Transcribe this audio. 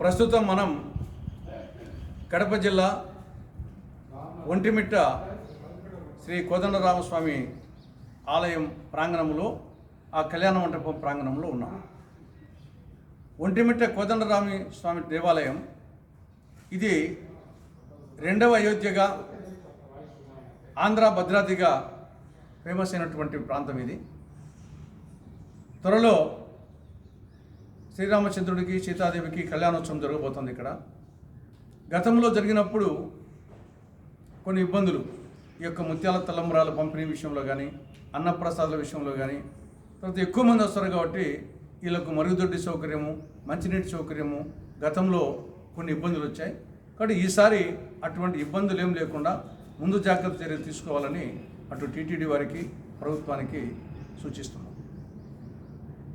ప్రస్తుతం మనం కడప జిల్లా ఒంటిమిట్ట శ్రీ కోదండరామస్వామి ఆలయం ప్రాంగణంలో ఆ కళ్యాణ మండపం ప్రాంగణంలో ఉన్నాం. ఒంటిమిట్ట కోదండరామి స్వామి దేవాలయం ఇది రెండవ అయోధ్యగా ఆంధ్ర భద్రాద్రిగా ఫేమస్ అయినటువంటి ప్రాంతం ఇది. త్వరలో శ్రీరామచంద్రుడికి సీతాదేవికి కళ్యాణోత్సవం జరగబోతుంది ఇక్కడ. గతంలో జరిగినప్పుడు కొన్ని ఇబ్బందులు ఈ యొక్క ముత్యాల తలంబరాల పంపిణీ విషయంలో కానీ అన్నప్రసాదాల విషయంలో కానీ తర్వాత ఎక్కువ మంది వస్తారు కాబట్టి వీళ్ళకు మరుగుదొడ్డి సౌకర్యము మంచినీటి సౌకర్యము గతంలో కొన్ని ఇబ్బందులు వచ్చాయి. కాబట్టి ఈసారి అటువంటి ఇబ్బందులు ఏం లేకుండా ముందు జాగ్రత్త చర్యలు తీసుకోవాలని అటు టీటీడీ వారికి ప్రభుత్వానికి సూచిస్తున్నాం.